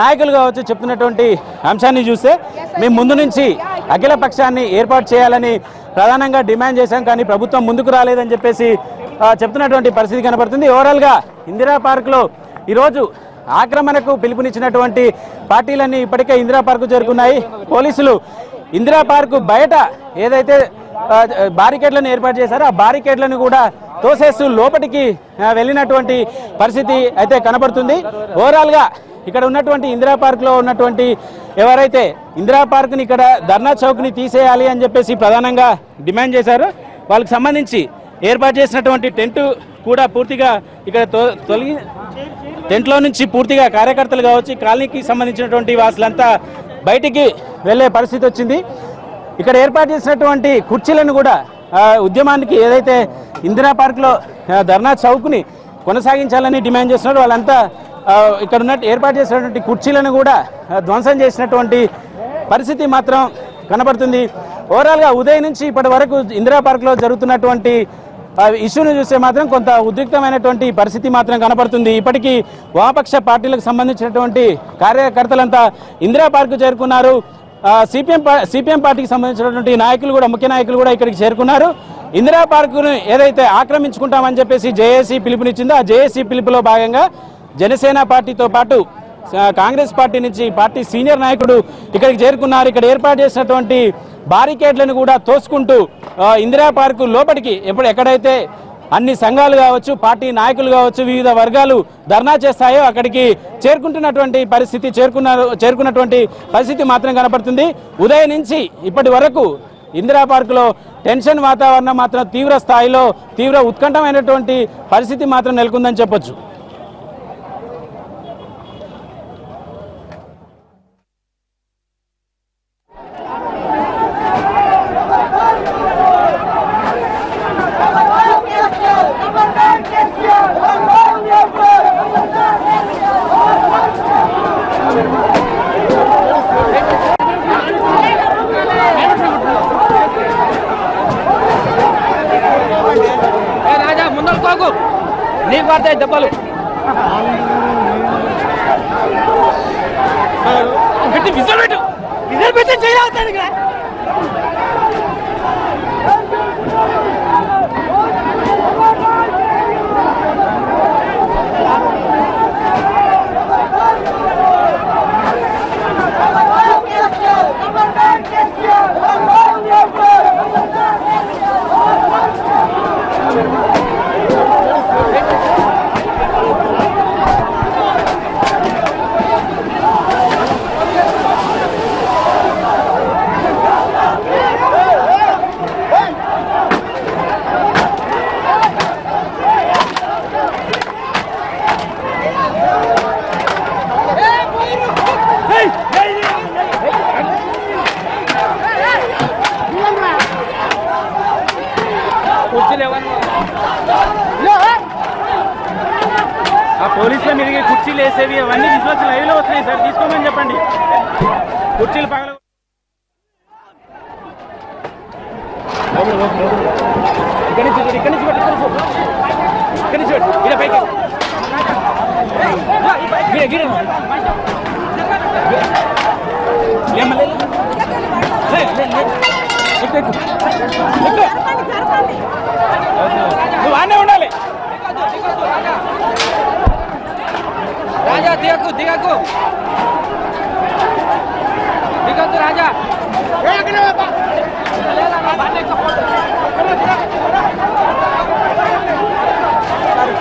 నాయకులు కావచ్చు చెప్తున్నటువంటి అంశాన్ని చూస్తే మేము ముందు నుంచి అఖిల పక్షాన్ని ఏర్పాటు చేయాలని ప్రధానంగా డిమాండ్ చేశాం. కానీ ప్రభుత్వం ముందుకు రాలేదని చెప్పేసి చెప్తున్నటువంటి పరిస్థితి కనబడుతుంది. ఓవరాల్గా ఇందిరా పార్క్లో ఈరోజు ఆక్రమణకు పిలుపునిచ్చినటువంటి పార్టీలన్నీ ఇప్పటికే ఇందిరా పార్కు చేరుకున్నాయి. పోలీసులు ఇందిరా పార్కు బయట ఏదైతే బారికేడ్లను ఏర్పాటు చేశారో ఆ బారికేడ్లను కూడా తోసేస్తూ లోపలికి వెళ్ళినటువంటి పరిస్థితి అయితే కనబడుతుంది. ఓవరాల్గా ఇక్కడ ఉన్నటువంటి ఇందిరా పార్క్లో ఉన్నటువంటి ఎవరైతే ఇందిరా పార్క్ని ఇక్కడ ధర్నా చౌక్ని తీసేయాలి అని చెప్పేసి ప్రధానంగా డిమాండ్ చేశారో. వాళ్ళకి సంబంధించి ఏర్పాటు చేసినటువంటి టెంట్ కూడా పూర్తిగా ఇక్కడ తొలగి టెంట్లో నుంచి పూర్తిగా కార్యకర్తలు కావచ్చు కాలనీకి సంబంధించినటువంటి వాసులంతా బయటికి వెళ్ళే పరిస్థితి వచ్చింది. ఇక్కడ ఏర్పాటు చేసినటువంటి కుర్చీలను కూడా ఆ, ఉద్యమానికి ఏదైతే ఇందిరా పార్క్లో ధర్నా చౌక్ని కొనసాగించాలని డిమాండ్ చేస్తున్నారో వాళ్ళంతా ఇక్కడ ఉన్న ఏర్పాటు చేసినటువంటి కుర్చీలను కూడా ధ్వంసం చేసినటువంటి పరిస్థితి మాత్రం కనబడుతుంది. ఓవరాల్గా ఉదయం నుంచి ఇప్పటి వరకు ఇందిరా పార్క్లో జరుగుతున్నటువంటి ఆ ఇష్యూను చూస్తే మాత్రం కొంత ఉద్రిక్తమైనటువంటి పరిస్థితి మాత్రం కనపడుతుంది ఇప్పటికీ వామపక్ష పార్టీలకు సంబంధించినటువంటి కార్యకర్తలంతా ఇందిరా పార్కు చేరుకున్నారు. సిపిఎం సిపిఎం పార్టీకి సంబంధించినటువంటి నాయకులు కూడా ముఖ్య నాయకులు కూడా ఇక్కడికి చేరుకున్నారు. ఇందిరా పార్కును ఏదైతే ఆక్రమించుకుంటామని చెప్పేసి జేఏసీ పిలుపునిచ్చిందో ఆ జేఏసీ పిలుపులో భాగంగా జనసేన పార్టీతో పాటు కాంగ్రెస్ పార్టీ నుంచి పార్టీ సీనియర్ నాయకుడు ఇక్కడికి చేరుకున్నారు. ఇక్కడ ఏర్పాటు చేసినటువంటి బారికేడ్లను కూడా తోసుకుంటూ ఇందిరా పార్కు లోపలికి ఎప్పుడు ఎక్కడైతే అన్ని సంఘాలు కావచ్చు పార్టీ నాయకులు కావచ్చు వివిధ వర్గాలు ధర్నా చేస్తాయో అక్కడికి చేరుకుంటున్నటువంటి పరిస్థితి చేరుకున్నారు చేరుకున్నటువంటి పరిస్థితి మాత్రం కనపడుతుంది. ఉదయం నుంచి ఇప్పటి వరకు ఇందిరా పార్కులో టెన్షన్ వాతావరణం మాత్రం తీవ్ర స్థాయిలో తీవ్ర ఉత్కంఠమైనటువంటి పరిస్థితి మాత్రం నెలకొందని చెప్పొచ్చు ఏ రాజా ముందర కోకు నీకు పడతాయి దెబ్బలు పెట్టి విజల్ పెట్టు. విజల్ పెట్టి చేయాలి ఇక్కడ కుర్చీలు ఎవరు ఆ పోలీసుల మీదకి కుర్చీలు వేసేవి అవన్నీ విజువల్స్ లైవ్లో వస్తున్నాయి సార్ తీసుకోమని చెప్పండి. కుర్చీలు పగల ఇక్కడి నుంచి ఇక్కడి నుంచి పెట్టు, ఇక్కడి నుంచి చూడు. ఇక్కడి నుంచి పెట్టు, ఈడ పైకి. గిడ,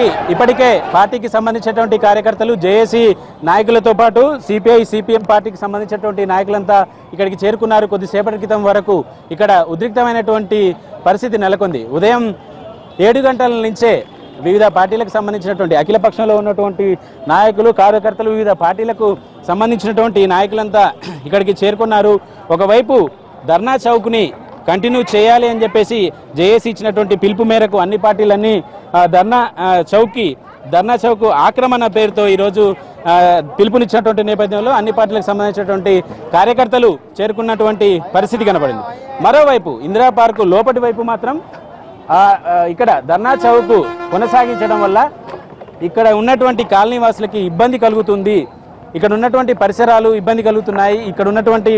పార్టీకి ఇప్పటికే పార్టీకి సంబంధించినటువంటి కార్యకర్తలు జేఏసీ నాయకులతో పాటు సిపిఐ సిపిఎం పార్టీకి సంబంధించినటువంటి నాయకులంతా ఇక్కడికి చేరుకున్నారు. కొద్దిసేపటి క్రితం వరకు ఇక్కడ ఉద్రిక్తమైనటువంటి పరిస్థితి నెలకొంది. ఉదయం ఏడు గంటల నుంచే వివిధ పార్టీలకు సంబంధించినటువంటి అఖిల పక్షంలో ఉన్నటువంటి నాయకులు కార్యకర్తలు వివిధ పార్టీలకు సంబంధించినటువంటి నాయకులంతా ఇక్కడికి చేరుకున్నారు. ఒకవైపు ధర్నా చౌక్ని కంటిన్యూ చేయాలి అని చెప్పేసి జేఏసీ ఇచ్చినటువంటి పిలుపు మేరకు అన్ని పార్టీలన్నీ ధర్నా చౌకి చౌక్కి ధర్నా చౌక్ ఆక్రమణ పేరుతో ఈరోజు పిలుపునిచ్చినటువంటి నేపథ్యంలో అన్ని పార్టీలకు సంబంధించినటువంటి కార్యకర్తలు చేరుకున్నటువంటి పరిస్థితి కనబడింది. మరోవైపు ఇందిరా పార్కు లోపటి వైపు మాత్రం ఇక్కడ ధర్నా చౌక్ కొనసాగించడం వల్ల ఇక్కడ ఉన్నటువంటి కాలనీ వాసులకి ఇబ్బంది కలుగుతుంది. ఇక్కడ ఉన్నటువంటి పరిసరాలు ఇబ్బంది కలుగుతున్నాయి. ఇక్కడ ఉన్నటువంటి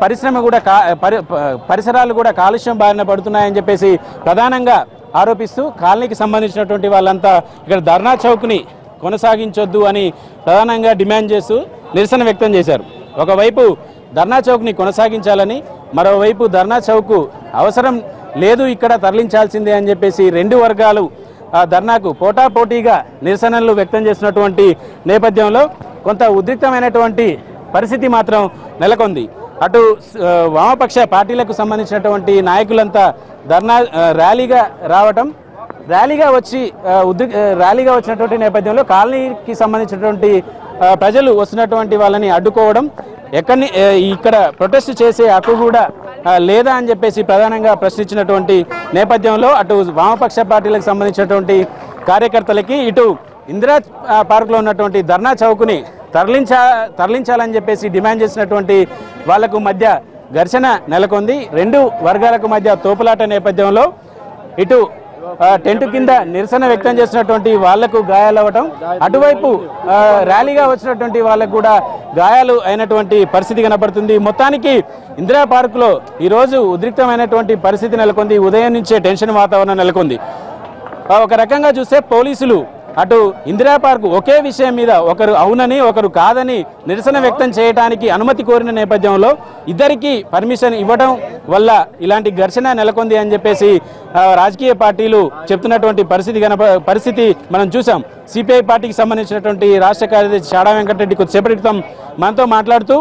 పరిశ్రమ కూడా కా పరి ప- పరిసరాలు కూడా కాలుష్యం బారిన పడుతున్నాయని చెప్పేసి ప్రధానంగా ఆరోపిస్తూ కాలనీకి సంబంధించినటువంటి వాళ్ళంతా ఇక్కడ ధర్నా చౌక్ని కొనసాగించొద్దు అని ప్రధానంగా డిమాండ్ చేస్తూ నిరసన వ్యక్తం చేశారు. ఒకవైపు ధర్నా చౌక్ని కొనసాగించాలని మరోవైపు ధర్నా చౌక్ అవసరం లేదు ఇక్కడ తరలించాల్సిందే అని చెప్పేసి రెండు వర్గాలు ఆ ధర్నాకు పోటాపోటీగా నిరసనలు వ్యక్తం చేసినటువంటి నేపథ్యంలో కొంత ఉద్రిక్తమైనటువంటి పరిస్థితి మాత్రం నెలకొంది. అటు వామపక్ష పార్టీలకు సంబంధించినటువంటి నాయకులంతా ధర్నా ర్యాలీగా రావటం ర్యాలీగా వచ్చి ఉద్రి ర్యాలీగా వచ్చినటువంటి నేపథ్యంలో కాలనీకి సంబంధించినటువంటి ప్రజలు వస్తున్నటువంటి వాళ్ళని అడ్డుకోవడం ఎక్కడిని ఇక్కడ ప్రొటెస్ట్ చేసే హక్కు కూడా లేదా అని చెప్పేసి ప్రధానంగా ప్రశ్నించినటువంటి నేపథ్యంలో అటు వామపక్ష పార్టీలకు సంబంధించినటువంటి కార్యకర్తలకి ఇటు ఇందిరా పార్క్లో ఉన్నటువంటి ధర్నా చౌక్ని తరలించా తరలించాలని చెప్పేసి డిమాండ్ చేసినటువంటి వాళ్ళకు మధ్య ఘర్షణ నెలకొంది. రెండు వర్గాలకు మధ్య తోపులాట నేపథ్యంలో ఇటు టెంట్ కింద నిరసన వ్యక్తం చేసినటువంటి వాళ్ళకు గాయాలవ్వటం అటువైపు ర్యాలీగా వచ్చినటువంటి వాళ్ళకు కూడా గాయాలు అయినటువంటి పరిస్థితి కనబడుతుంది. మొత్తానికి ఇందిరా పార్కులో ఈరోజు ఉద్రిక్తమైనటువంటి పరిస్థితి నెలకొంది. ఉదయం నుంచే టెన్షన్ వాతావరణం నెలకొంది. ఒక రకంగా చూస్తే పోలీసులు అటు ఇందిరా పార్క్ ఒకే విషయం మీద ఒకరు అవునని ఒకరు కాదని నిరసన వ్యక్తం చేయడానికి అనుమతి కోరిన నేపథ్యంలో ఇద్దరికీ పర్మిషన్ ఇవ్వడం వల్ల ఇలాంటి ఘర్షణ నెలకొంది అని చెప్పేసి రాజకీయ పార్టీలు చెప్తున్నటువంటి పరిస్థితి కనప పరిస్థితి మనం చూసాం సిపిఐ పార్టీకి సంబంధించినటువంటి రాష్ట్ర కార్యదర్శి చాడా వెంకటరెడ్డి కొద్దిసేపటి క్రితం మనతో మాట్లాడుతూ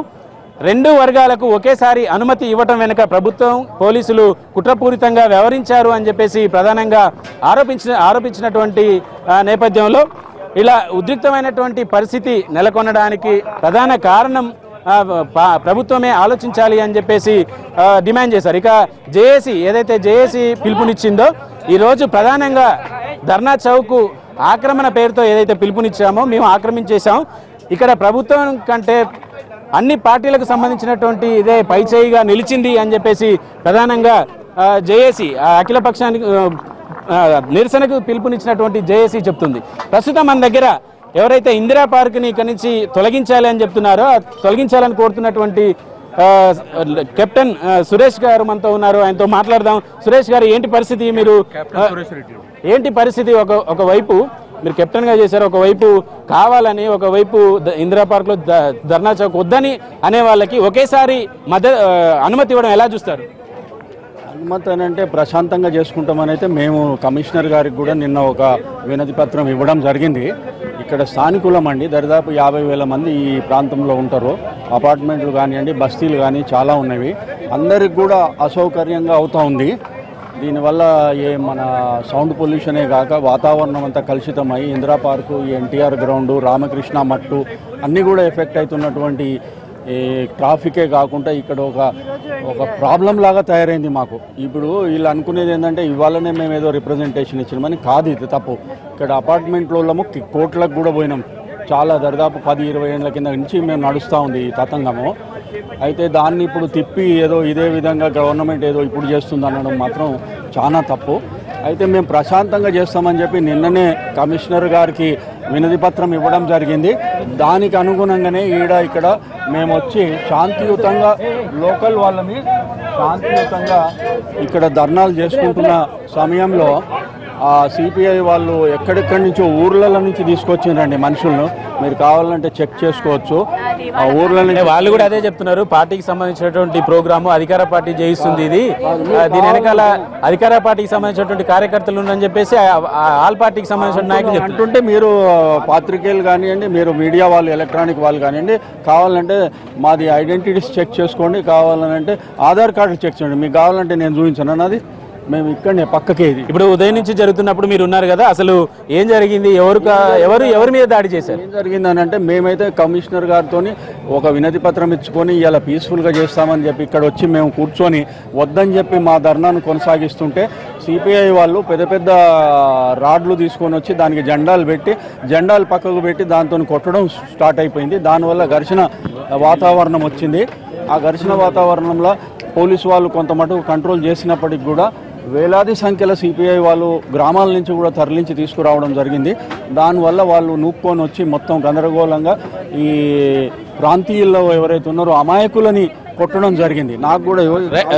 రెండు వర్గాలకు ఒకేసారి అనుమతి ఇవ్వటం వెనుక ప్రభుత్వం పోలీసులు కుట్రపూరితంగా వ్యవహరించారు అని చెప్పేసి ప్రధానంగా ఆరోపించిన ఆరోపించినటువంటి నేపథ్యంలో ఇలా ఉద్రిక్తమైనటువంటి పరిస్థితి నెలకొనడానికి ప్రధాన కారణం ప్రభుత్వమే ఆలోచించాలి అని చెప్పేసి డిమాండ్ చేశారు. ఇక జేఏసీ ఏదైతే జేఏసీ పిలుపునిచ్చిందో ఈరోజు ప్రధానంగా ధర్నా చౌక్ ఆక్రమణ పేరుతో ఏదైతే పిలుపునిచ్చామో మేము ఆక్రమించేశాం. ఇక్కడ ప్రభుత్వం కంటే అన్ని పార్టీలకు సంబంధించినటువంటి ఇదే పైచేయిగా నిలిచింది అని చెప్పేసి ప్రధానంగా జేఏసీ ఆ అఖిల పక్షానికి నిరసనకు పిలుపునిచ్చినటువంటి జేఏసీ చెప్తుంది. ప్రస్తుతం మన దగ్గర ఎవరైతే ఇందిరా పార్క్ని ఇక్కడి నుంచి తొలగించాలి అని చెప్తున్నారో తొలగించాలని కోరుతున్నటువంటి కెప్టెన్ సురేష్ గారు మనతో ఉన్నారు. ఆయనతో మాట్లాడదాం. సురేష్ గారు ఏంటి పరిస్థితి మీరు ఏంటి పరిస్థితి ఒక ఒకవైపు మీరు కెప్టెన్గా చేశారు ఒకవైపు కావాలని ఒకవైపు ద- ఇందిరా పార్క్లో ధర్నా చౌక్ వద్దని అనే వాళ్ళకి ఒకేసారి మధ్య అనుమతి ఇవ్వడం ఎలా చూస్తారు? అనుమతి అని అంటే ప్రశాంతంగా చేసుకుంటామని అయితే మేము కమిషనర్ గారికి కూడా నిన్న ఒక వినతి పత్రం ఇవ్వడం జరిగింది. ఇక్కడ స్థానికులం అండి. దరిదాపు యాభై వేల మంది ఈ ప్రాంతంలో ఉంటారు. అపార్ట్మెంట్లు కానివ్వండి బస్తీలు కానీ చాలా ఉన్నవి. అందరికి కూడా అసౌకర్యంగా అవుతూ ఉంది. దీనివల్ల ఏ మన సౌండ్ పొల్యూషనే కాక వాతావరణం అంతా కలుషితమై Indira park NTR ground Ramakrishna Math అన్నీ కూడా ఎఫెక్ట్ అవుతున్నటువంటి ఈ ట్రాఫికే కాకుండా ఇక్కడ ఒక ఒక ప్రాబ్లం లాగా తయారైంది మాకు. ఇప్పుడు వీళ్ళు అనుకునేది ఏంటంటే ఇవాళనే మేము ఏదో రిప్రజెంటేషన్ ఇచ్చినామని కాదు ఇది తప్పు. ఇక్కడ అపార్ట్మెంట్లలో కోట్లకు కూడా పోయినాం. చాలా దరిదాపు పది ఇరవై ఏళ్ళ కింద నుంచి మేము నడుస్తూ ఉంది ఈ తతంగము. అయితే దాన్ని ఇప్పుడు తిప్పి ఏదో ఇదే విధంగా గవర్నమెంట్ ఏదో ఇప్పుడు చేస్తుంది అనడం మాత్రం చాలా తప్పు. అయితే మేము ప్రశాంతంగా చేస్తామని చెప్పి నిన్ననే కమిషనర్ గారికి వినతి పత్రం ఇవ్వడం జరిగింది. దానికి అనుగుణంగానే ఈడ ఇక్కడ మేము వచ్చి శాంతియుతంగా లోకల్ వాళ్ళని శాంతియుతంగా ఇక్కడ ధర్నాలు చేసుకుంటున్న సమయంలో సిపిఐ వాళ్ళు ఎక్కడెక్కడి నుంచో ఊర్ల నుంచి తీసుకొచ్చిండ్రండి మనుషులను. మీరు కావాలంటే చెక్ చేసుకోవచ్చు. ఆ ఊర్ల నుంచి వాళ్ళు కూడా అదే చెప్తున్నారు పార్టీకి సంబంధించినటువంటి ప్రోగ్రాము అధికార పార్టీ చేయిస్తుంది ఇది. దీని వెనకాల అధికార పార్టీకి సంబంధించినటువంటి కార్యకర్తలు ఉన్నారని చెప్పేసి ఆల్ పార్టీకి సంబంధించిన నాయకులు అంటుంటే మీరు పాత్రికేయులు కానివ్వండి మీరు మీడియా వాళ్ళు ఎలక్ట్రానిక్ వాళ్ళు కానివ్వండి కావాలంటే మాది ఐడెంటిటీస్ చెక్ చేసుకోండి కావాలంటే ఆధార్ కార్డు చెక్ చేయండి. మీకు కావాలంటే నేను చూపించాను. అన్నది మేము ఇక్కడనే పక్కకే ఇది. ఇప్పుడు ఉదయం నుంచి జరుగుతున్నప్పుడు మీరు ఉన్నారు కదా అసలు ఏం జరిగింది? ఎవరు ఎవరు ఎవరి మీద దాడి చేశారు? ఏం జరిగిందని అంటే మేమైతే కమిషనర్ గారితో ఒక వినతి పత్రం ఇచ్చుకొని ఇలా పీస్ఫుల్గా చేస్తామని చెప్పి ఇక్కడ వచ్చి మేము కూర్చొని వద్దని చెప్పి మా ధర్నాను కొనసాగిస్తుంటే సిపిఐ వాళ్ళు పెద్ద పెద్ద రాడ్లు తీసుకొని వచ్చి దానికి జెండాలు పెట్టి జెండాలు పక్కకు పెట్టి దాంతో కొట్టడం స్టార్ట్ అయిపోయింది. దానివల్ల ఘర్షణ వాతావరణం వచ్చింది. ఆ ఘర్షణ వాతావరణంలో పోలీసు వాళ్ళు కొంత మటుకు కంట్రోల్ చేసినప్పటికి కూడా వేలాది సంఖ్యలో సిపిఐ వాళ్ళు గ్రామాల నుంచి కూడా తరలించి తీసుకురావడం జరిగింది. దానివల్ల వాళ్ళు నూక్కొని వచ్చి మొత్తం గందరగోళంగా ఈ ప్రాంతీయుల్లో ఎవరైతే ఉన్నారో అమాయకులని కొట్టడం జరిగింది. నాకు కూడా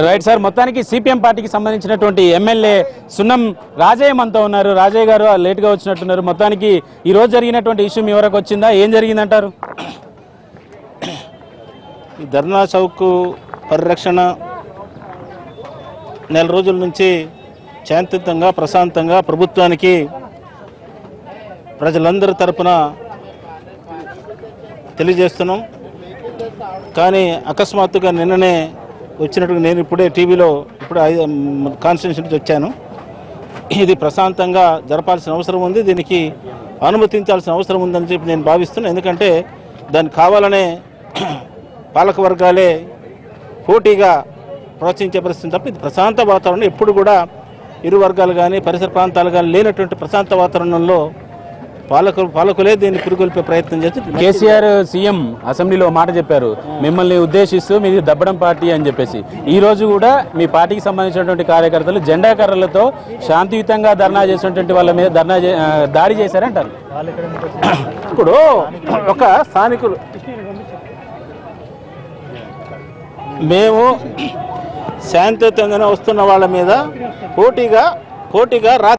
రైట్ సార్ మొత్తానికి సిపిఎం పార్టీకి సంబంధించినటువంటి ఎమ్మెల్యే సున్నం రాజయ్య మనతో ఉన్నారు. రాజయ్య గారు లేట్గా వచ్చినట్టున్నారు. మొత్తానికి ఈ రోజు జరిగినటువంటి ఇష్యూ మీ వరకు వచ్చిందా? ఏం జరిగిందంటారు? ఈ ధర్నా చౌక్ పరిరక్షణ నెల రోజుల నుంచి శాంతియుతంగా ప్రశాంతంగా ప్రభుత్వానికి ప్రజలందరి తరపున తెలియజేస్తున్నాం. కానీ అకస్మాత్తుగా నిన్ననే వచ్చినట్టుగా నేను ఇప్పుడే టీవీలో ఇప్పుడు కాన్స్టిట్యూషన్ వచ్చాను. ఇది ప్రశాంతంగా జరపాల్సిన అవసరం ఉంది. దీనికి అనుమతించాల్సిన అవసరం ఉందని చెప్పి నేను భావిస్తున్నాను ఎందుకంటే దాన్ని కావాలనే పాలకవర్గాలే పోటీగా ప్రోత్సహించే పరిస్థితి తప్ప ఇది ప్రశాంత వాతావరణం. ఎప్పుడు కూడా ఇరు వర్గాలు కానీ పరిసర ప్రాంతాలు కానీ లేనటువంటి ప్రశాంత వాతావరణంలో పాలకులు పాలకులే దీన్ని పురుగొల్పే ప్రయత్నం చేసి కేసీఆర్ సీఎం అసెంబ్లీలో మాట చెప్పారు. మిమ్మల్ని ఉద్దేశిస్తూ మీది దబ్బడం పార్టీ అని చెప్పేసి. ఈ రోజు కూడా మీ పార్టీకి సంబంధించినటువంటి కార్యకర్తలు జెండా కర్రలతో శాంతియుతంగా ధర్నా చేసినటువంటి వాళ్ళ మీద ధర్నా దాడి చేశారంటారు. ఇప్పుడు ఒక స్థానికులు. మేము శాంతియుతంగానే వస్తున్న వాళ్ళ మీద పోటీగా పోటీగా రా